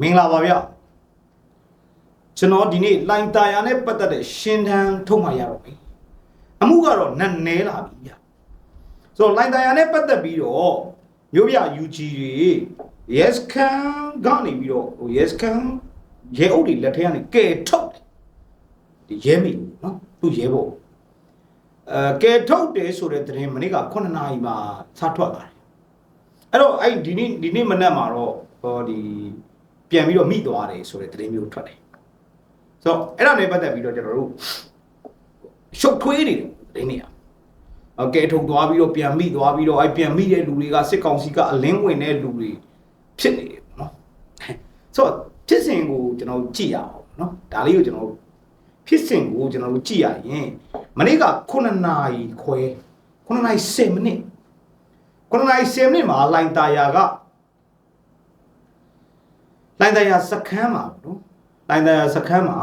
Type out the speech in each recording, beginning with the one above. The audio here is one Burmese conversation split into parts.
မင်္ဂလာပါဗျကျွန်တော်ဒီနေ့လိုင်တာယာနဲ့ပတ်သက်တဲ့ရှင်းတန်းထုတ်မှရတော့ပြီအမှုကတော့နက်နဲလာပြီဗျဆိုတော့လိုင်တာယာနဲ့ပတ်သက်ပြီးတော့မျိုးပြ UG တွေ yes can ကနေပြီးတော့ဟို yes can ရဲအုပ်တွေလက်ထက်ကနေကဲထုတ်တယ်ဒီရဲမိနော်သူ့ရဲဖို့အဲကဲထုတ်တယ်ဆိုတဲ့သတင်းမနေ့က9နာရီမှာစထွက်ပါတယ်အဲ့တော့အဲ့ဒီနေ့ဒီနေ့မနက်မှာတော့ဟောဒီ ပြန်ပြီးတော့မိသွားတယ်ဆိုတဲ့သတင်းမျိုးထွက်တယ်ဆိုတော့အဲ့ဒါနဲ့ပတ်သက်ပြီးတော့ကျွန်တော်တို့ရှုပ်ထွေးနေတယ်သတင်းတွေကโอเคထုတ်သွားပြီးတော့ပြန်မိသွားပြီးတော့အဲ့ပြန်မိတဲ့လူတွေကစစ်ကောင်စီကအလင်းဝင်တဲ့လူတွေဖြစ်နေတယ်ပေါ့နော်ဆိုတော့ဖြစ်စဉ်ကိုကျွန်တော်ကြည့်ရအောင်နော်ဒါလေးကိုကျွန်တော်ဖြစ်စဉ်ကိုကျွန်တော်တို့ကြည့်ရရင်မနေ့က9နာရီခွဲ9နာရီ10မိနစ်9နာရီ10မိနစ်မှာလိုင်တာယာက လိုင်တာယာစခန်းမှာပေါ့နော်လိုင်တာယာစခန်းမှာ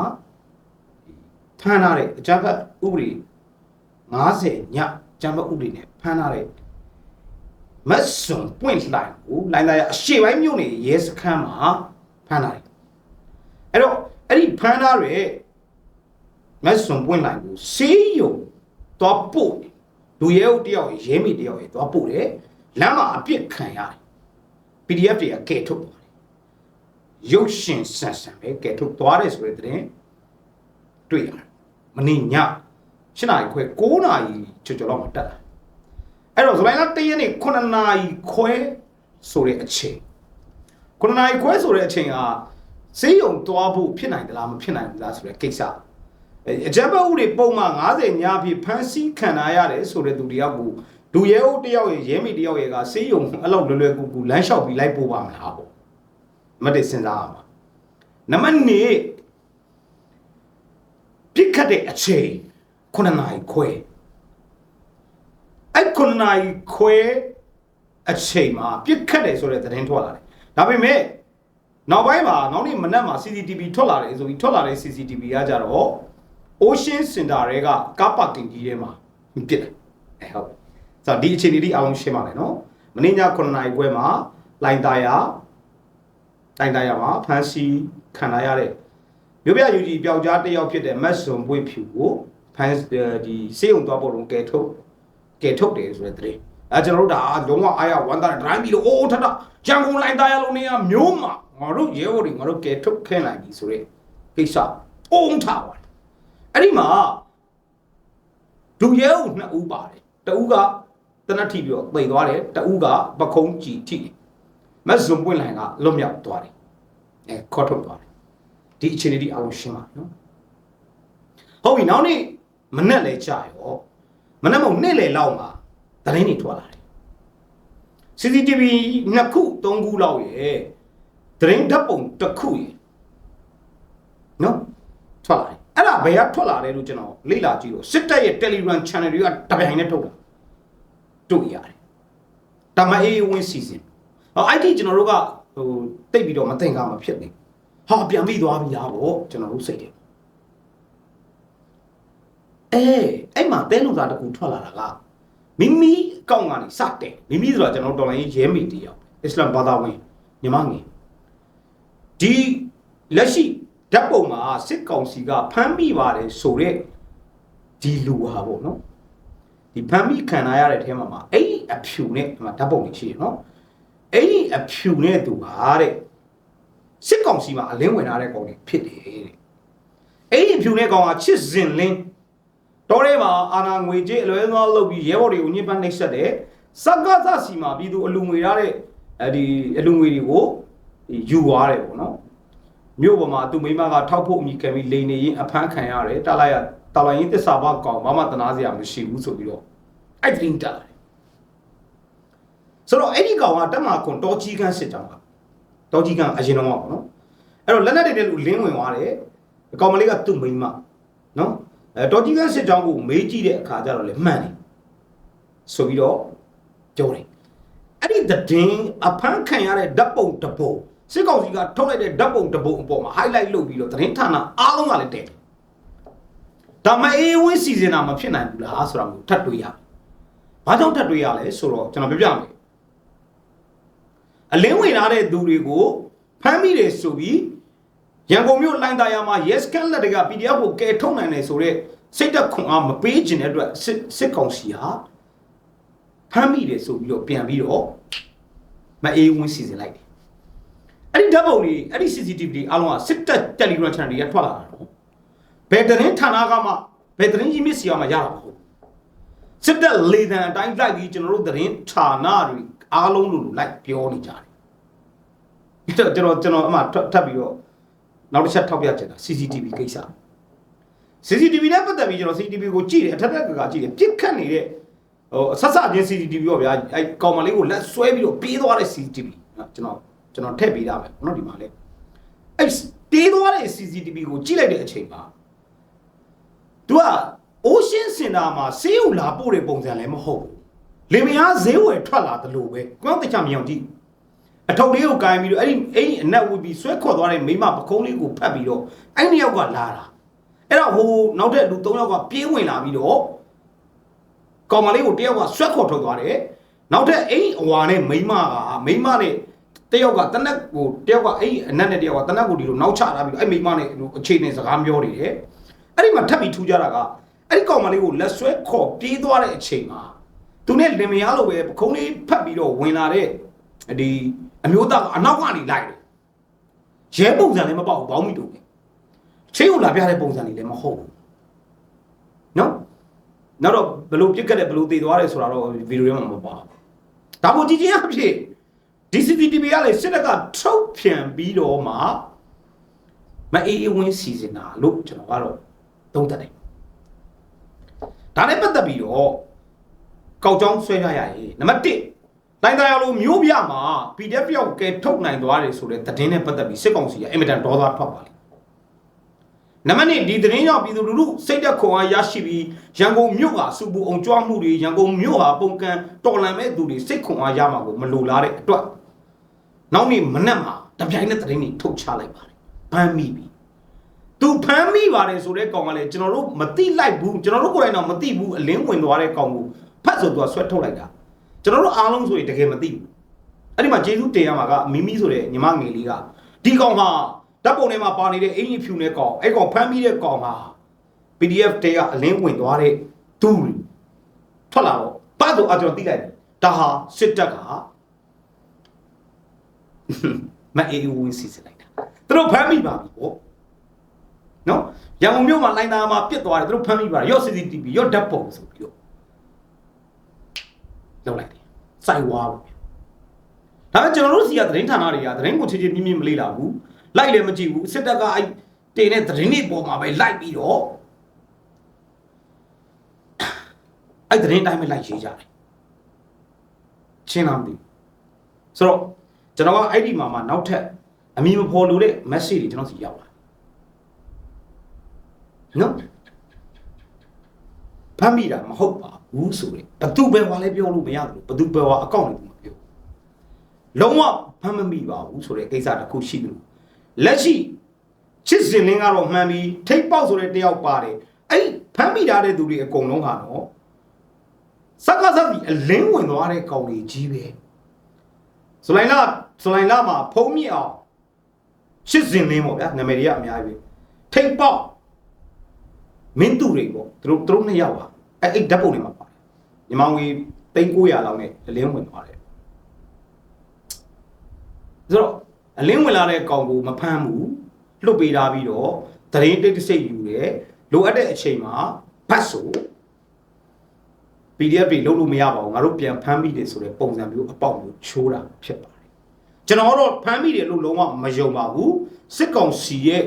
ဖမ်းထားတဲ့အကြမ်းဖက်ဥပဒေ90ညအကြမ်းဖက်ဥပဒေနဲ့ဖမ်းထားတဲ့မတ်စွန်ပွင့်လိုင်ကိုလိုင်တာယာအရှေ့ပိုင်းမြို့နယ်ရဲစခန်းမှာဖမ်းထားတယ်အဲ့တော့အဲ့ဒီဖမ်းထားတဲ့မတ်စွန်ပွင့်လိုင်ကိုစေးယုံတော့ပို့တယ်လူရဲဦးတယောက်ရဲမိတယောက်ရဲတော့ပို့တယ်လမ်းမှာအပြစ်ခံရတယ် PDF တွေကကဲထုတ်သွားတယ် ရုပ်ရှင်ဆန်ဆန်ပဲကဲထုတ်သွားတယ်ဆိုတဲ့တဲ့တွေ့ရတယ်မနေ့ည7နာရီခွဲ9နာရီကျော်ကျော်လောက်မှတက်လာအဲ့တော့ဇူလိုင်လ1ရက်နေ့9နာရီခွဲဆိုတဲ့အချိန်9နာရီခွဲဆိုတဲ့အချိန်ဟာစေးရုံသွားဖို့ဖြစ်နိုင်သလားမဖြစ်နိုင်ဘူးလားဆိုတဲ့ကိစ္စအကြမ်းဖက်ဥတွေပုံမှန်90ညပြည့်ဖမ်းဆီးခံရရတယ်ဆိုတဲ့သူတယောက်ကိုဒူရဲဦးတယောက်ရဲ့ရဲမိတယောက်ရဲ့ကစေးရုံအဲ့လောက်လွယ်လွယ်ကူကူလမ်းလျှောက်ပြီးလိုက်ပို့ပါမလားပေါ့ မတည်စဉ်းစားရမှာနံပါတ်2ပြစ်ခတ်တဲ့အချိန်9နာရီခွဲအဲ့9နာရီခွဲအချိန်မှာပြစ်ခတ်တယ်ဆိုတဲ့သတင်းထွက်လာတယ်ဒါပေမဲ့နောက်ပိုင်းမှာနောက်နေ့မနက်မှာ CCTV ထွက်လာတယ်ဆိုပြီးထွက်လာတဲ့ CCTV ကကြတော့ Ocean Center တွေကကားပါကင်ကြီးထဲမှာပြစ်တယ်အဲဟုတ်ဆိုတော့ဒီအချိန်လေးဒီအားလုံးရှင်းပါမယ်နော်မနေ့ည9နာရီခွဲမှာလိုင်တာယာ လိုင်တာယာမှာဖန်စီခံရရတဲ့မြို့ပြယူကြီးပျောက်ကြားတစ်ယောက်ဖြစ်တဲ့မတ်စွန်ပွေဖြူကိုဖန်ဒီစေးုံသွားဖို့လုံးကဲထုတ်ကဲထုတ်တယ်ဆိုတဲ့တဲ့အဲကျွန်တော်တို့ဒါလုံးဝအားရဝမ်းသာဒရိုင်းပြီးလို့အိုးထထဂျန်ကုန်လိုင်တာယာလုံးနေရမျိုးမှာငါတို့ရဲဘော်တွေငါတို့ကဲထုတ်ခဲနိုင်ပြီဆိုတဲ့ကိစ္စအုံးထားပါတယ်အဲ့ဒီမှာဒူရဲဦးနှစ်ဦးပါတယ်တဦးကတနတ်ထိပြီးတော့ပိတ်သွားတယ်တဦးကပခုံးကြည်ထိတယ် မတ်ဇွန်ပွင့်လိုင်ကလွတ်မြောက်သွားတယ်အဲခေါ်ထုတ်သွားတယ်ဒီအခြေအနေဒီအားလုံးရှင်းပါနော်ဟုတ်ပြီနောက်နေ့မနဲ့လဲကြာရောမနဲ့မဟုတ်နေ့လေလောက်မှာသတင်းတွေထွက်လာတယ် CCTV နှစ်ခုသုံးခုလောက်ရယ်သတင်းဓာတ်ပုံတစ်ခုရယ်နော်ထွက်လာတယ်အဲ့ဒါဘယ်ကထွက်လာတယ်လို့ကျွန်တော်လေ့လာကြည့်လို့စစ်တပ်ရဲ့ Telegram channel တွေကတပြိုင်နဲ့ထုတ်တာတွေ့ရတယ်တမအေးဝင်းစီစဉ်ဟော အဲ့ဒီကျွန်တော်တို့ကဟိုတိတ်ပြီးတော့မသိင်္ဂမဖြစ်နေဟာပြန်ပြီးသွားပြီလားဗောကျွန်တော်တို့စိတ်တယ်အဲအဲ့မှာတဲလူသားတစ်ခုထွက်လာတာကမိမိအကောင့်ကနေစတယ်မိမိဆိုတာကျွန်တော်တော်လိုင်းရဲမိတယောက်အစ္စလမ်ဘာသာဝင်ညီမငယ်ဒီလက်ရှိဓာတ်ပုံမှာစစ်ကောင်စီကဖမ်းမိပါတယ်ဆိုတဲ့ဒီလူဟာပေါ့နော်ဒီဖမ်းမိခံရတဲ့အဲမှာမှာအဲ့ဒီအဖြူနဲ့ဒီမှာဓာတ်ပုံတွေရှိရနော် အဲ့ဒီအဖြူနဲ့သူဟာတဲ့စစ်ကောင်စီမှာအလင်းဝင်ထားတဲ့ကောင်တွေဖြစ်တယ်တဲ့အဲ့ဒီအဖြူနဲ့ကောင်ကချစ်စင်လင်းတော်ထဲမှာအာနာငွေကြေးအလွဲသုံးလုပ်ပြီးရဲဘော်တွေကိုညှဉ်းပန်းနှိပ်စက်တယ်စက္ကသစီမှာပြည်သူအလူငွေရတဲ့အဲဒီအလူငွေတွေကိုယူသွားတယ်ပေါ့နော်မြို့ပေါ်မှာသူမိမကထောက်ဖို့အမိခံပြီးလိန်နေရင်အဖမ်းခံရတယ်တာလိုက်ရတာလိုက်ရင်တစ္ဆာဘကောင်ဘာမှတနာစရာမရှိဘူးဆိုပြီးတော့အဲ့ဒီတင်တာတယ် ဆိုတော့အဲ့ဒီကောင်ကတက်မှာခွန်တော်ကြီးကန်းစစ်ကြောင်းကတော်ကြီးကန်းအရင်တော့ပေါ့နော်အဲ့တော့လက်လက်တွေနဲ့လူလင်းဝင်သွားတယ်အကောင်မလေးကသူ့မိမနော်အဲတော်ကြီးကန်းစစ်ကြောင်းကိုမေးကြည့်တဲ့အခါကျတော့လေမှန်တယ်ဆိုပြီးတော့ပြောတယ်အဲ့ဒီသတင်းအဖမ်းခံရတဲ့ဓာတ်ပုံတစ်ပုံစစ်ကောင်စီကထုတ်လိုက်တဲ့ဓာတ်ပုံတစ်ပုံအပေါ်မှာ highlight လုပ်ပြီးတော့သတင်းဌာနအားလုံးကလည်းတဲ့ဒါမအေးဝင်းစီစဉ်တာမဖြစ်နိုင်ဘူးလားဆိုတာကိုထပ်တွေးရဘာကြောင့်ထပ်တွေးရလဲဆိုတော့ကျွန်တော်ပြောပြမယ် အလင်းဝင်လာတဲ့သူတွေကိုဖမ်းမိတယ်ဆိုပြီးရန်ကုန်မြို့လိုင်းသားရမှာ yes can လက်တွေက PDF ကိုကယ်ထုတ်နိုင်တယ်ဆိုတော့စိတ်သက်ခွန်အားမပေးခြင်းတဲ့အတွက်စစ်စစ်ကောင်စီဟာဖမ်းမိတယ်ဆိုပြီးတော့ပြန်ပြီးတော့မအေးဝင်းစီစဉ်လိုက်တယ်အဲ့ဒီဓာတ်ပုံတွေအဲ့ဒီ CCTV တွေအားလုံးကစစ်တပ် Telegram channel တွေကထွက်လာတာတော့ဘယ်သတင်းဌာနကမှဘယ်သတင်းကြီးမြစ်စီကမှရတာမဟုတ်စစ်တပ်လေတံအတိုင်းလိုက်ပြီးကျွန်တော်တို့သတင်းဌာနတွေ အားလုံးလိုလိုလိုက်ပြောနေကြတယ်ကျွန်တော်ကျွန်တော်အမှထပ်ပြီးတော့နောက်တစ်ချက်ထောက်ပြချင်တာ CCTV ကိစ္စ CCTV နဲ့ပတ်သက်ပြီးကျွန်တော် CCTV ကိုကြည့်တယ်အထက်ထက်ကကြည့်တယ်ပြစ်ခတ်နေတဲ့ဟိုဆက်စချင်း CCTV ပေါ့ဗျာအဲကောင်မလေးကိုလက်ဆွဲပြီးတော့ပြေးသွားတဲ့ CCTV ကျွန်တော်ကျွန်တော်ထည့်ပေးတာပဲနော်ဒီမှာလေအဲတေးသွားတဲ့ CCTV ကိုကြည့်လိုက်တဲ့အချိန်မှာ तू က Ocean Center မှာဆေးရုံလာပို့တဲ့ပုံစံလည်းမဟုတ်ဘူး လင်မယားဈေးဝယ်ထွက်လာတယ်လို့ပဲကွန်းတချမြောင်ကြည့်အထုပ်လေးကိုကိုင်းပြီးတော့အဲ့ဒီအဲ့ဒီအနက်ဝီပြီးဆွဲခေါ်သွားတဲ့မိမပကုံးလေးကိုဖတ်ပြီးတော့အဲ့ဒီယောက်ကလာတာအဲ့တော့ဟိုနောက်တဲ့လူ၃ယောက်ကပြေးဝင်လာပြီးတော့ကောင်မလေးကိုတယောက်ကဆွဲခေါ်ထုတ်သွားတယ်နောက်တဲ့အဲ့ဒီအဝါနဲ့မိမကမိမနဲ့တယောက်ကတနက်ကိုတယောက်ကအဲ့ဒီအနက်နဲ့တယောက်ကတနက်ကိုဒီလိုနောက်ချထားပြီးတော့အဲ့မိမနဲ့အခြေအနေစကားပြောနေတယ်အဲ့ဒီမှာထပ်ပြီးထူးကြတာကအဲ့ဒီကောင်မလေးကိုလက်ဆွဲခေါ်ပြေးသွားတဲ့အချိန်မှာ သူနဲ့လင်မယားလိုပဲပခုံးလေးဖတ်ပြီးတော့ဝင်လာတဲ့ဒီအမျိုးသားကအနောက်ကနေလိုက်တယ်ရဲပုံစံလည်းမပေါ့ဘူးဘောင်းမီတို့ပဲချေးကိုလာပြတဲ့ပုံစံတွေလည်းမဟုတ်ဘူးနော်နောက်တော့ဘလို့ပြစ်ကက်တဲ့ဘလို့တည်သွားတယ်ဆိုတာတော့ဗီဒီယိုထဲမှာမပါဘူးဒါမို့ကြည့်ချင်းအဖြစ် DCTV ကလည်းစစ်တပ်ကထုတ်ပြန်ပြီးတော့မှမအေးအေးဝင်းစီစဉ်တာလို့ကျွန်တော်ကတော့သုံးသပ်တယ်ဒါနဲ့ပတ်သက်ပြီးတော့ ကောက်ကြောင်းဆွဲရရရင်နံပါတ်1တိုင်းသားရလို့မျိုးပြမှာ PDF ပြောက်ကဲထုတ်နိုင်သွားတယ်ဆိုတဲ့သတင်းနဲ့ပတ်သက်ပြီးစစ်ကောင်စီကအင်မတန်ဒေါသထွက်ပါလိမ့်နံပါတ်2ဒီသတင်းကြောင့်ပြည်သူလူထုစိတ်သက်ခွန်အားရရှိပြီးရန်ကုန်မြို့ကစူပူအောင်ကြွားမှုတွေရန်ကုန်မြို့ဟာပုံကံတော်လန်မဲ့သူတွေစိတ်ခွန်အားရမှာကိုမလိုလားတဲ့အတွက်နောက်နေ့မနက်မှာတပြိုင်နက်သတင်းတွေထုတ်ချလိုက်ပါတယ်ဖမ်းမိပြီသူဖမ်းမိပါတယ်ဆိုတဲ့ကောင်ကလည်းကျွန်တော်တို့မသိလိုက်ဘူးကျွန်တော်တို့ကိုယ်တိုင်တော့မသိဘူးအလင်းဝင်သွားတဲ့ကောင်ကို ဖတ်ဆိုသူကဆွဲထုတ်လိုက်တာကျွန်တော်တို့အားလုံးဆိုရင်တကယ်မသိဘူးအဲ့ဒီမှာဂျေစုတင်ရမှာကမိမိဆိုတဲ့ညီမငယ်လေးကဒီကောင်ဟာဓာတ်ပုံထဲမှာပါနေတဲ့အင်ကြီးဖြူနဲ့ကောင်အဲ့ကောင်ဖမ်းမိတဲ့ကောင်ဟာ PDF တဲကအလင်းဝင်သွားတဲ့သူထွက်လာတော့ဘာလို့အကျွန်တော်သိလိုက်တယ်ဒါဟာစစ်တပ်ကမအေးဝင်စီစစ်လိုက်တာသူတို့ဖမ်းမိပါပြီပေါ့နော်ရန်ကုန်မြို့မှာလိုင်းသားမှာပြစ်သွားတယ်သူတို့ဖမ်းမိပါတယ်ရော့ CCTV ရော့ဓာတ်ပုံဆိုပြီးတော့ လောက်လိုက်တယ်စိုက်ဝါဘူးဒါပေမဲ့ကျွန်တော်တို့စီကသတင်းဌာနတွေကသတင်းကိုချေချေမြင့်မြင့်မလေးလာဘူးလိုက်လည်းမကြည့်ဘူးစစ်တပ်ကအဲ့တင်တဲ့သတင်းတွေပေါ်မှာပဲလိုက်ပြီးတော့အဲ့သတင်းတိုင်းပဲလိုက်ရေးကြတယ်ရှင်းလားမသိဘူးဆိုတော့ကျွန်တော်ကအဲ့ဒီမှာမှနောက်ထပ်အမည်မဖော်လို့တဲ့ message တွေကျွန်တော်စီရောက်လာနော် ဖမ်းမိတာမဟုတ်ပါဘူးဆိုရင်ဘသူပဲဟွာလဲပြောလို့မရဘူးဘသူပဲဟွာအကောင့်တွေမပြောလုံးဝဖမ်းမမိပါဘူးဆိုတဲ့ကိစ္စတစ်ခုရှိတယ်လက်ရှိချစ်စင်လင်းကတော့မှန်ပြီးထိတ်ပေါက်ဆိုတဲ့တယောက်ပါတယ်အဲ့ဖမ်းမိထားတဲ့သူတွေအကုန်လုံးဟာတော့စက္ကစပြီးအလင်းဝင်သွားတဲ့ကောင်တွေကြီးပဲဇူလိုင်လဇူလိုင်လမှာဖုံးမြင့်အောင်ချစ်စင်လင်းပေါ့ဗျာနာမည်တွေကအများကြီးပဲထိတ်ပေါက် မင်းသူတွေပေါ့သူတို့သူတို့နှစ်ယောက်ပါအဲ့အဲ့ဓာတ်ပုံတွေမှာပါတယ်ညီမငွေ3900လောက်နဲ့အလင်းဝင်သွားတယ်ဆိုတော့အလင်းဝင်လာတဲ့ကောင်ကိုမဖမ်းဘူးလွတ်ပေးထားပြီးတော့တရင်တိတ်တဆိတ်ယူတယ်လိုအပ်တဲ့အချိန်မှာဖတ်ဆို PDF တွေလုံးလို့မရပါဘူးငါတို့ပြန်ဖမ်းမိတယ်ဆိုတဲ့ပုံစံမျိုးအပေါက်မျိုးချိုးတာဖြစ်ပါတယ်ကျွန်တော်တော့ဖမ်းမိတယ်လို့လုံးဝမယုံပါဘူးစစ်ကောင်စီရဲ့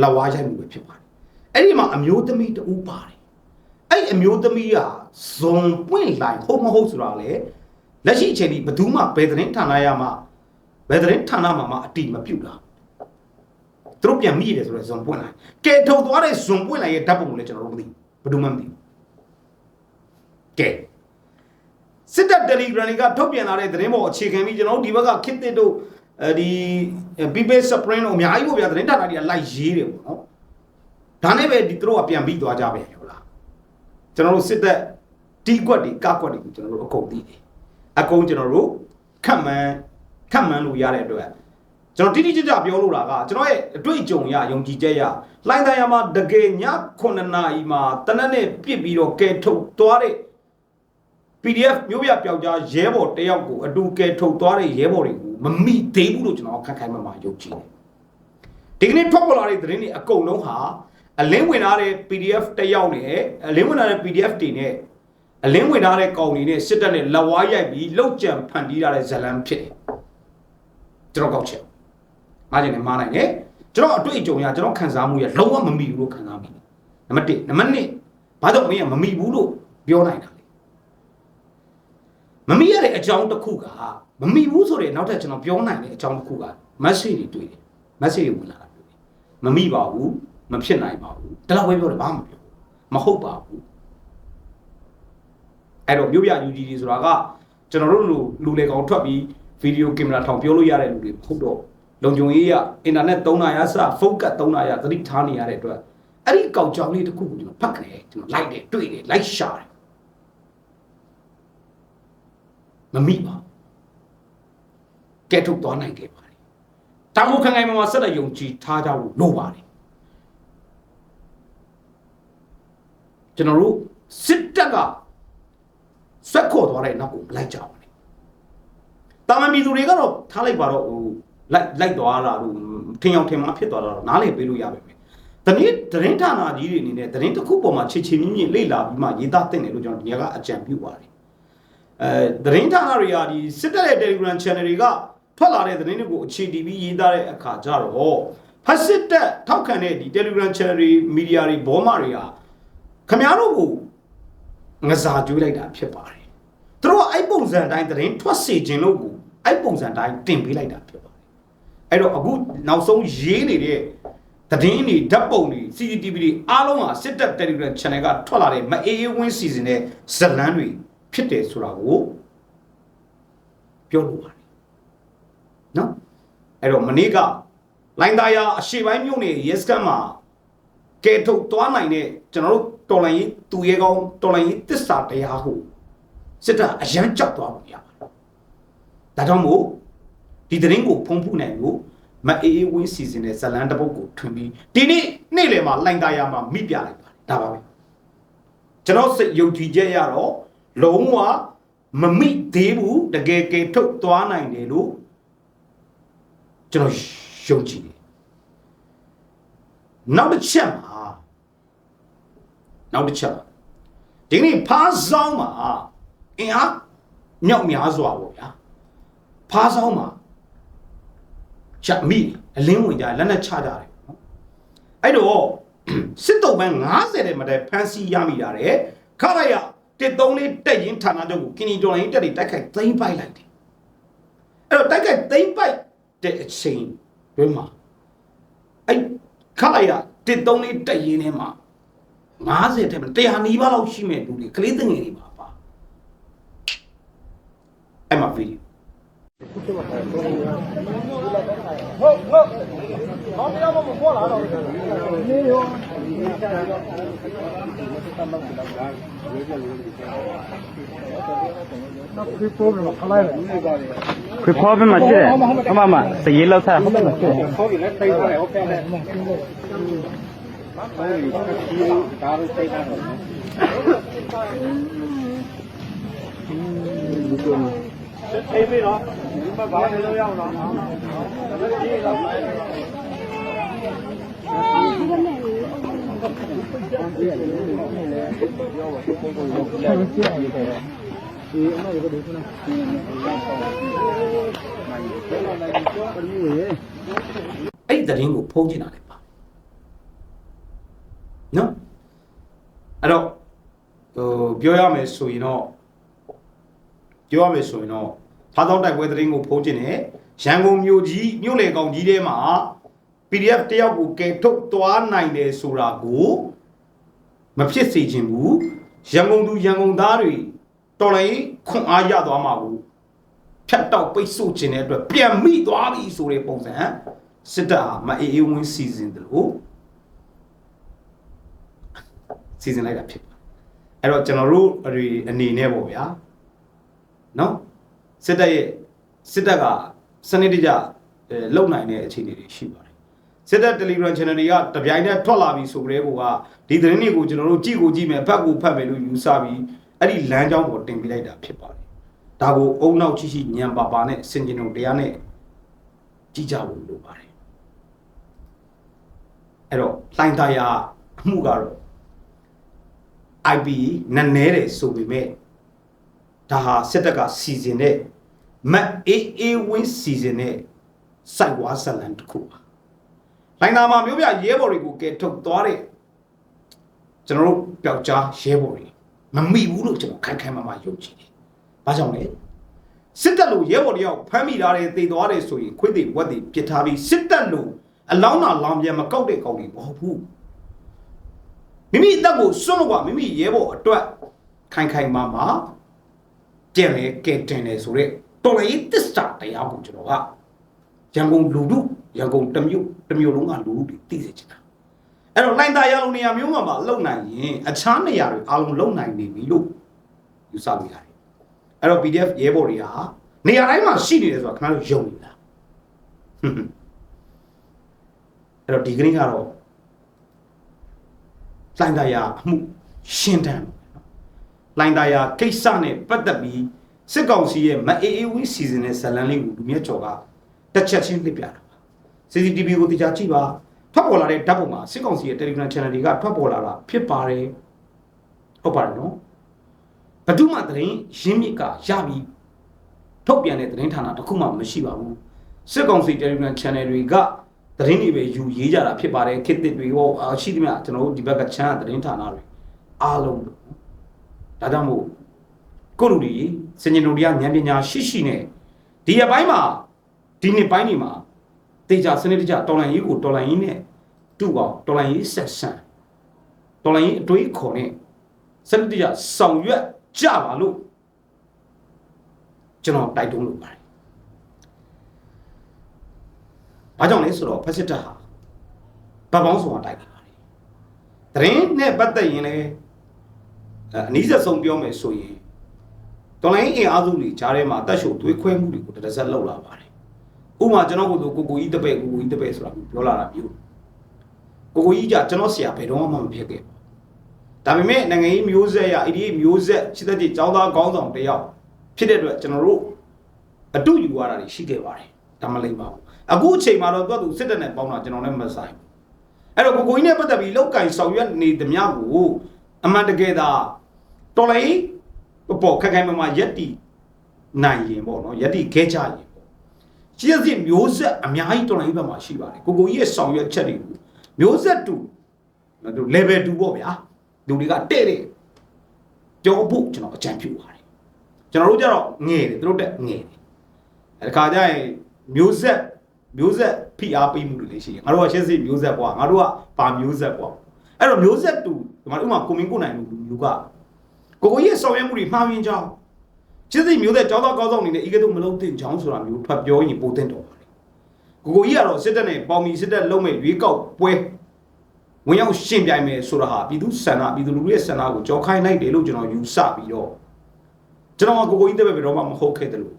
လက်ဝါးရိုက်မှုပဲဖြစ်ပါတယ် အဲ့ဒီမှာအမျိုးသမီးတူပါတယ်အဲ့အမျိုးသမီးကဇုံပွင့်လိုက်ဟုတ်မဟုတ်ဆိုတာလေလက်ရှိအချိန်ဒီဘယ်သူမှဘယ်သတင်းဌာနရမှဘယ်သတင်းဌာနမှမအတိမပြုတ်လားသူတို့ပြန်မိရတယ်ဆိုတော့ဇွန်ပွင့်လိုက်ကဲထုတ်သွားတဲ့ဇွန်ပွင့်လိုက်ရဲ့ဓာတ်ပုံကိုလည်းကျွန်တော်တို့မသိဘူးဘယ်သူမှမသိဘူးကဲစစ်တပ် Telegram တွေကထုတ်ပြန်လာတဲ့သတင်းပေါ်အခြေခံပြီးကျွန်တော်တို့ဒီဘက်ကခစ်တစ်တို့အဲဒီ People Supreme တို့အများကြီးပေါ့ဗျာသတင်းဌာနတွေကလိုက်ရေးတယ်ပေါ့နော် ဒါနဲ့ပဲဒီသူတို့ကပြန်ပြီးသွားကြပဲဟုတ်လားကျွန်တော်တို့စစ်တပ်တီးကွက်တွေကကွက်တွေကိုကျွန်တော်တို့အကုန်သိတယ်အကုန်ကျွန်တော်တို့ခတ်မှန်းခတ်မှန်းလို့ရတဲ့အတွက်ကျွန်တော်တိတိကျကျပြောလို့တာကကျွန်တော်ရဲ့အတွေ့အကြုံရယုံကြည်ချက်ရလှိုင်းတိုင်းရမှာတကယ်ည9နာရီမှာတနက်နဲ့ပြစ်ပြီးတော့ကဲထုတ်သွားတဲ့ PDF မျိုးပြပျောက်ကြားရဲဘော်တယောက်ကိုအတူကဲထုတ်သွားတဲ့ရဲဘော်တွေကိုမမိသေးဘူးလို့ကျွန်တော်ခက်ခိုင်မှမှယုံကြည်တယ်ဒီကနေ့ထွက်ပေါ်လာတဲ့သတင်းတွေအကုန်လုံးဟာ အလင်းဝင်ထားတဲ့ PDF တယောက်နဲ့အလင်းဝင်ထားတဲ့ PDF တွေနဲ့အလင်းဝင်ထားတဲ့ကောင်တွေနဲ့စစ်တပ်နဲ့လက်ဝါးရိုက်ပြီးလောက်ကြံဖန်တီးထားတဲ့ဇလံဖြစ်တယ်ကျွန်တော်ကောက်ချက်မားကျင်နဲ့မားနိုင်တယ်ကျွန်တော်အတွေ့အကြုံရကျွန်တော်ခံစားမှုရလုံးဝမမိဘူးလို့ခံစားမိတယ်နံပါတ်1နံပါတ်2ဘာကြောင့်မင်းကမမိဘူးလို့ပြောနိုင်တာလဲမမိရတဲ့အကြောင်းတစ်ခုကမမိဘူးဆိုတဲ့နောက်ထပ်ကျွန်တော်ပြောနိုင်တဲ့အကြောင်းတစ်ခုက message တွေတွေ့တယ် message တွေဝင်လာတာတွေ့တယ်မမိပါဘူး မဖြစ်နိုင်ပါဘူးဒါတော့ပဲပြောတယ်ဘာမှမပြောဘူးမဟုတ်ပါဘူးအဲ့တော့မြို့ပြ UGD ဆိုတာကကျွန်တော်တို့လူလူလေကောင်ထွက်ပြီးဗီဒီယိုကင်မရာထောင်ပြောလို့ရတဲ့လူတွေမဟုတ်တော့လုံခြုံရေးရအင်တာနက်သုံးတာရစဖုန်းကတ်သုံးတာရသတိထားနေရတဲ့အတွက်အဲ့ဒီကောင်ကြောင်လေးတစ်ခုကိုကျွန်တော်ဖတ်ခဲ့တယ်ကျွန်တော်လိုက်တယ်တွေ့တယ်လိုက်ရှာတယ်မမိပါဘူးကဲထုတ်သွားနိုင်ခဲ့ပါတယ်တာမိုခံခိုင်မှာဆက်လက်ယုံကြည်ထားကြဖို့လိုပါတယ် ကျွန်တော်တို့စစ်တပ်ကဆက်ခေါ်သွားတဲ့နောက်ကိုလိုက်ကြပါမယ်တာမန်ပြည်သူတွေကတော့ထားလိုက်ပါတော့ဟိုလိုက်လိုက်သွားတာလို့ထင်အောင်ထင်မှာဖြစ်သွားတာတော့နားလည်ပေးလို့ရပါမယ်တနည်းသတင်းဌာနကြီးတွေအနေနဲ့သတင်းတစ်ခုပေါ်မှာချေချေမြင့်မြင့်လေ့လာပြီးမှရေးသားတင်တယ်လို့ကျွန်တော်ဒီကကအကြံပြုပါတယ်အဲသတင်းဌာနတွေကဒီစစ်တပ်ရဲ့ Telegram channel တွေကထွက်လာတဲ့သတင်းတွေကိုအခြေတည်ပြီးရေးသားတဲ့အခါကျတော့ဖက်စစ်တပ်ထောက်ခံတဲ့ဒီ Telegram channel တွေမီဒီယာတွေဘောမတွေက ခမားတို့ကိုငစားကျွေးလိုက်တာဖြစ်ပါတယ်သူတို့ကအဲ့ပုံစံတိုင်းသတင်းထွက်စေခြင်းလို့ကိုအဲ့ပုံစံတိုင်းတင်ပေးလိုက်တာဖြစ်ပါတယ်အဲ့တော့အခုနောက်ဆုံးရေးနေတဲ့သတင်းတွေဓာတ်ပုံတွေ CCTV တွေအားလုံးဟာစစ်တပ် Telegram channel ကထွက်လာတဲ့မအေးအေးဝင်းစီစဉ်တဲ့ဇတ်လန်းတွေဖြစ်တယ်ဆိုတာကိုပြောလို့ပါတယ်နော်အဲ့တော့မနေ့ကလိုင်းသားရအရှိပိုင်းမြို့နယ်ရဲစခန်းမှာကဲထုတ်သွားနိုင်တဲ့ကျွန်တော်တို့ တော်လိုင်းရေးသူရဲကောင်းတော်လိုင်းရေးတစ္ဆာတရားဟုစစ်တပ်အရန်ကြောက်သွားလို့ရပါတယ်ဒါကြောင့်မို့ဒီသတင်းကိုဖုံးဖူးနိုင်လို့မအေးအေးဝင်းစီစဉ်တဲ့ဇလန်တစ်ပုတ်ကိုထွင်ပြီးဒီနေ့နေ့လယ်မှာလိုင်းသားရမှာမိပြလိုက်ပါတယ်ဒါပါပဲကျွန်တော်စိတ်ယုံကြည်ချက်ရတော့လုံးဝမမိသေးဘူးတကယ်ကဲထုတ်သွားနိုင်တယ်လို့ကျွန်တော်ယုံကြည်တယ်နောက်တစ်ချက်မှာ နောက်တစ်ချက်မှာဒီနေ့ဖားဆောင်မှာအင်အားမြောက်များစွာပေါ့ဗျာဖားဆောင်မှာချက်မိအလင်းဝင်ကြလက်နဲ့ချကြတယ်နော်အဲ့တော့စစ်တုံးပန်း90တဲ့မတဲ့ဖန်စီရမိတာတဲ့ခရရတစ်သုံးလေးတက်ရင်ဌာနချုပ်ကိုကင်နီတော်လိုင်းတက်တွေတိုက်ခိုက်သိမ်းပိုက်လိုက်တယ်အဲ့တော့တိုက်ခိုက်သိမ်းပိုက်တဲ့အချိန်တွင်းမှာအဲ့ခရရတစ်သုံးလေးတက်ရင်ထဲမှာ 90တဲ့100နီးပါးလောက်ရှိမဲ့လူတွေကလေးငယ်တွေပါပါအဲ့မှာဗီဒီယိုဟုတ်ဟုတ်ဟောတရားမမပေါ်လာတော့နေရောဒီပေါ်မှာခလိုက်တယ်ခွေခေါ်ဘက်မှာရှိတယ်အမမစရေးလောက်ထားဟုတ်တယ်ရှိတယ်ခေါ်ပြီးလဲတိတ်သွားတယ်ဟုတ်ကဲ့ လဲဟုတ်ပြီဒီဒါတော့တိတ်သွားတယ်အေးပြီနော်ဒီမှာဘာလဲလို့ရအောင်နော်ဒါပေမဲ့ဒီတော့ အဲ့ဒီသတင်းကိုဖုံးချင်တာလည်းပါနော် အဲ့တော့ဟိုပြောရမယ်ဆိုရင်တော့ပြောရမယ်ဆိုရင်တော့ဖားသောင်းတိုက်ပွဲသတင်းကိုဖုံးချင်တယ်ရန်ကုန်မြို့ကြီးမြို့လေကောင်ကြီးထဲမှာ PDF တယောက်ကိုကယ်ထုတ်သွားနိုင်တယ်ဆိုတာကိုမဖြစ်စေချင်ဘူးရန်ကုန်သူရန်ကုန်သားတွေတော်လည်းခွန်အားရသွားမှာကိုဖြတ်တောက်ပိတ်ဆို့ခြင်းတဲ့အတွက်ပြန်မိသွားပြီဆိုတဲ့ပုံစံစစ်တပ်ဟာမအေးအေးဝင်းစီစဉ်တယ်လို့ စီစဉ်လိုက်တာဖြစ်ပါတယ်အဲ့တော့ကျွန်တော်တို့အတွေအနေနဲ့ပေါ့ဗျာနော်စစ်တပ်ရဲ့စစ်တပ်ကစနစ်တကျအဲလုံနိုင်တဲ့အခြေအနေတွေရှိပါတယ်စစ်တပ် Telegram channel တွေကတပြိုင်တည်းထွက်လာပြီဆိုကြတဲ့ကောကဒီသတင်းတွေကိုကျွန်တော်တို့ကြည့်ကိုကြည့်မယ်ဖတ်ကိုဖတ်မယ်လို့ယူဆပြီးအဲ့ဒီလမ်းကြောင်းကိုတင်ပြလိုက်တာဖြစ်ပါတယ်ဒါကိုအုံနောက်ချိရှိညံပါပါနဲ့စင်ကျင်ုံတရားနဲ့ကြည့်ကြဖို့လိုပါတယ်အဲ့တော့လှိုင်းသားရအမှုကတော့ IP နည်းနည်းတယ်ဆိုပေမဲ့ဒါဟာစစ်တပ်ကစီစဉ်တဲ့မတ်အေးအေးဝင်းစီစဉ်တဲ့စိုက်ဝါဇလန်တစ်ခုပါလိုင်းသားမှာမျိုးပြရဲဘော်တွေကိုကဲထုတ်သွားတဲ့ကျွန်တော်တို့ပျောက်ကြားရဲဘော်တွေမမိဘူးလို့ကျွန်တော်ခိုင်ခိုင်မာမာယုံကြည်တယ်။ဘာကြောင့်လဲစစ်တပ်လိုရဲဘော်တယောက်ဖမ်းမိထားတဲ့တည်သွားတယ်ဆိုရင်ခွေးတွေဝက်တွေပြစ်ထားပြီးစစ်တပ်လိုအလောင်းနာလောင်ပြန်မကောက်တဲ့ကောင်တွေမဟုတ်ဘူး။ မိမိအသက်ကိုစွန့်လို့ကမိမိရဲဘော်အတွက်ခိုင်ခိုင်မာမာကြံလေကဲတင်တယ်ဆိုတော့တော်လည်းတစ္ဆာတရားကိုကျွန်တော်ကရန်ကုန်လူထုရန်ကုန်တစ်မြို့တစ်မြို့လုံးကလူထုတွေသိစေချင်တာအဲ့တော့လိုင်းသားရလုံးနေရာမျိုးမှာမလုံနိုင်ရင်အခြားနေရာတွေအားလုံးလုံနိုင်နေပြီလို့ယူဆလို့ရတယ်အဲ့တော့ PDF ရဲဘော်တွေဟာနေရာတိုင်းမှာရှိနေတယ်ဆိုတာခင်ဗျားတို့ယုံနေလားဟွန်းဟွန်းအဲ့တော့ဒီကနေ့ကတော့ လိုင်းသားရအမှုရှင်းတန်းလိုင်းသားရကိစ္စနဲ့ပတ်သက်ပြီးစစ်ကောင်စီရဲ့မအေးအေးဝင်းစီစဉ်တဲ့ဇလန်လေးကိုလူမြတ်ကျော်ကတစ်ချက်ချင်းလှစ်ပြတာပါ CCTV ကိုတရားကြည့်ပါထွက်ပေါ်လာတဲ့ဓာတ်ပုံမှာစစ်ကောင်စီရဲ့ Telegram channel တွေကထွက်ပေါ်လာတာဖြစ်ပါတယ်ဟုတ်ပါတယ်နော်ဘဒုမှသတင်းရင်းမြစ်ကရပြီးထုတ်ပြန်တဲ့သတင်းဌာနတစ်ခုမှမရှိပါဘူးစစ်ကောင်စီ Telegram channel တွေက သတင်းတွေပဲယူရေးကြတာဖြစ်ပါတယ်ခေတ်သစ်တွေရောအာရှိသမျှကျွန်တော်တို့ဒီဘက်ကချမ်းသတင်းဌာနတွေအားလုံးဒါကြောင့်မို့ကိုလူတွေစင်ញင်တို့တရားဉာဏ်ပညာရှိရှိနဲ့ဒီအပိုင်းမှာဒီနှစ်ပိုင်းတွေမှာတေချာစနစ်တကျတော်လိုင်းရေးကိုတော်လိုင်းရေးနဲ့တူအောင်တော်လိုင်းရေးဆက်ဆံတော်လိုင်းရေးအတွေးခေါ်နဲ့စနစ်တကျဆောင်ရွက်ကြပါလို့ကျွန်တော်တိုက်တွန်းလိုပါတယ်။ ဘာကြောင့်လဲဆိုတော့ဖက်စစ်တပ်ဟာဗတ်ပေါင်းဆိုတာတိုက်နေပါတယ်။တရင်နဲ့ပတ်သက်ရင်လည်းအနည်းဆက်ဆုံးပြောမယ်ဆိုရင်တော်လိုင်းအင်အားစုတွေကြားထဲမှာတက်ရှုပ်သွေးခွဲမှုတွေကိုတစ်စက်လောက်လာပါတယ်။ဥပမာကျွန်တော်ကိုဆိုကိုကိုကြီးတပည့်ကိုကိုကြီးတပည့်ဆိုတာပြောလာတာမျိုးကိုကိုကြီးကကျွန်တော်ဆရာဘယ်တော့မှမဖြစ်ခဲ့ဘူးဒါပေမဲ့နိုင်ငံရေးမျိုးဆက်ရ ADA မျိုးဆက်ချစ်တဲ့ကြီးចောင်းသားခေါင်းဆောင်တယောက်ဖြစ်တဲ့အတွက်ကျွန်တော်တို့အတူယူရတာတွေရှိခဲ့ပါတယ်ဒါမလိမ့်ပါဘူး အခုအချိန်မှာတော့သူကသူစစ်တပ်နဲ့ပေါင်းတာကျွန်တော်လည်းမဆိုင်ဘူးအဲ့တော့ကိုကိုကြီးနဲ့ပတ်သက်ပြီးလောက်ကင်ဆောင်ရွက်နေသမျှကိုအမှန်တကယ်သာတော်လိုင်းပေါ်ခက်ခိုင်မမရက်တီနိုင်ရင်ပေါ့နော်ရက်တီခဲကြရင်ရှိသဖြင့်မျိုးဆက်အများကြီးတော်လိုင်းဘက်မှာရှိပါတယ်ကိုကိုကြီးရဲ့ဆောင်ရွက်ချက်တွေကိုမျိုးဆက်တူသူ level 2ပေါ့ဗျာလူတွေကတဲ့တဲ့ကြောဖို့ကျွန်တော်အကြံပြုပါတယ်ကျွန်တော်တို့ကြတော့ငယ်တယ်သူတို့တက်ငယ်တယ်အဲခါကျရင်မျိုးဆက် မျိုးဆက်ဖိအားပေးမှုတွေလည်းရှိတယ်ငါတို့ကရှင်းစစ်မျိုးဆက်ကွာငါတို့ကပါမျိုးဆက်ကွာအဲ့တော့မျိုးဆက်တူဒီမှာဥမာကိုမင်းကိုနိုင်လူလူကကိုကိုကြီးရဲ့ဆောင်ရွက်မှုတွေမှားယွင်းကြောင်းချစ်စိတ်မျိုးတဲ့ကြောင်းသားကောင်းဆောင်နေနဲ့ဤကဲ့သို့မလုံးတင်ချောင်းဆိုတာမျိုးဖတ်ပြောရင်ပိုတင်တော်ပါလေကိုကိုကြီးကတော့စစ်တပ်နဲ့ပေါင်မီစစ်တပ်လုံးမဲ့ရွေးကောက်ပွဲဝင်ရောက်ရှင်ပြိုင်မယ်ဆိုတာဟာပြည်သူဆန္ဒပြည်သူလူထုရဲ့ဆန္ဒကိုကြောက်ခိုင်းလိုက်တယ်လို့ကျွန်တော်ယူဆပြီးတော့ကျွန်တော်ကကိုကိုကြီးတဲ့ဘယ်တော့မှမဟုတ်ခဲ့တယ်လို့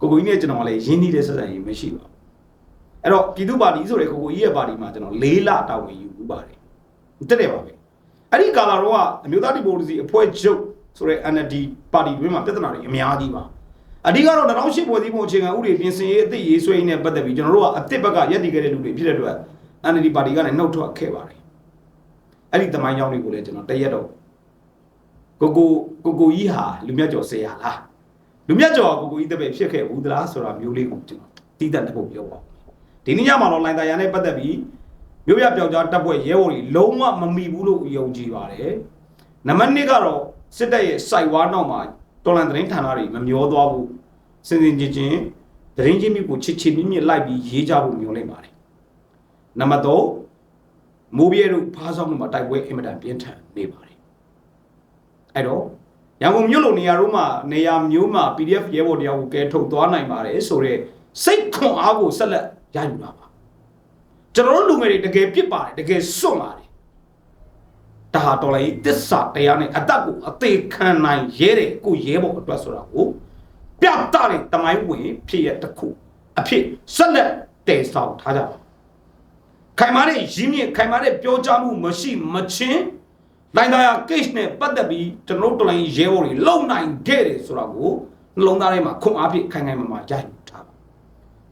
ကိုကိုကြီးနဲ့ကျွန်တော်ကလည်းရင်းနှီးတဲ့ဆက်ဆံရေးမရှိပါဘူးအဲ့တော့ပြည်သူပါတီဆိုတဲ့ကိုကိုကြီးရဲ့ပါတီမှာကျွန်တော်၄လတာဝန်ယူဘူးပါတယ်တက်တယ်ပါပဲအဲ့ဒီကာလာတော့ကအမျိုးသားဒီမိုကရေစီအဖွဲ့ချုပ်ဆိုတဲ့ NLD ပါတီတွင်းမှာပြဿနာတွေအများကြီးပါအဓိကတော့2008ဖွဲ့စည်းပုံအခြေခံဥပဒေပြင်ဆင်ရေးအသစ်ရေးဆွဲရေးနဲ့ပတ်သက်ပြီးကျွန်တော်တို့ကအသစ်ဘက်ကရက်တည်ခဲ့တဲ့လူတွေဖြစ်တဲ့အတွက် NLD ပါတီကလည်းနှုတ်ထွက်ခဲ့ပါတယ်အဲ့ဒီတမိုင်းကြောင်းတွေကိုလည်းကျွန်တော်တရက်တော့ကိုကိုကိုကိုကြီးဟာလူမြတ်ကျော်ဆရာလား လူမြတ်ကျော်ကကိုကိုကြီးတပည့်ဖြစ်ခဲ့ဘူးသလားဆိုတာမျိုးလေးကိုကျွန်တော်တီးတတ်တဲ့ဖို့ပြောပါဒီနေ့ညမှာတော့လိုင်တာယာနဲ့ပတ်သက်ပြီးမျိုးရပြောက်ကြားတပ်ဖွဲ့ရဲဘော်တွေလုံးဝမမိဘူးလို့ယုံကြည်ပါတယ်နံပါတ်1ကတော့စစ်တပ်ရဲ့စိုက်ဝါးနောက်မှာတော်လန်သတင်းဌာနတွေမမျောသွားဘူးစင်စင်ချင်းချင်းသတင်းချင်းမျိုးကိုချစ်ချစ်မြင့်မြင့်လိုက်ပြီးရေးကြဖို့မျှော်လင့်ပါတယ်နံပါတ်3မိုးပြဲတို့ဖားဆောင်မှုမှာတိုက်ပွဲအင်မတန်ပြင်းထန်နေပါတယ်အဲ့တော့ ရန်ကုန်မြို့လိုနေရာတို့မှာနေရာမျိုးမှာ PDF ရဲဘော်တရားကိုကဲထုတ်သွားနိုင်ပါတယ်ဆိုတော့စိတ်ခွန်အားကိုဆက်လက်ရယူလာပါကျွန်တော်တို့လူငယ်တွေတကယ်ပြစ်ပါတယ်တကယ်စွန့်ပါတယ်ဒါဟာတော်လိုက်တစ္ဆာတရားနဲ့အသက်ကိုအသေးခံနိုင်ရဲတဲ့ကိုရဲဘော်အတွက်ဆိုတာကိုပြတ်တဲ့တမိုင်းဝင်ဖြစ်ရတစ်ခုအဖြစ်ဆက်လက်တည်ဆောက်ထားကြပါခိုင်မာတဲ့ရင်းမြစ်ခိုင်မာတဲ့ပြောကြားမှုမရှိမချင်း လိုင်းသားရ case နဲ့ပတ်သက်ပြီးကျွန်တော်တို့တော်လိုင်းရဲဘော်တွေလုံနိုင်ခဲ့တယ်ဆိုတာကိုနှလုံးသားထဲမှာခွန်အားဖြင့်ခိုင်ခိုင်မာမာရယူထားပါ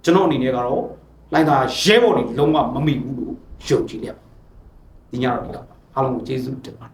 ကျွန်တော်အနေနဲ့ကတော့လိုင်းသားရဲဘော်တွေလုံးဝမမိဘူးလို့ယုံကြည်နေပါဒီညတော့ဒီတော့အားလုံးကိုကျေးဇူးတင်ပါတယ်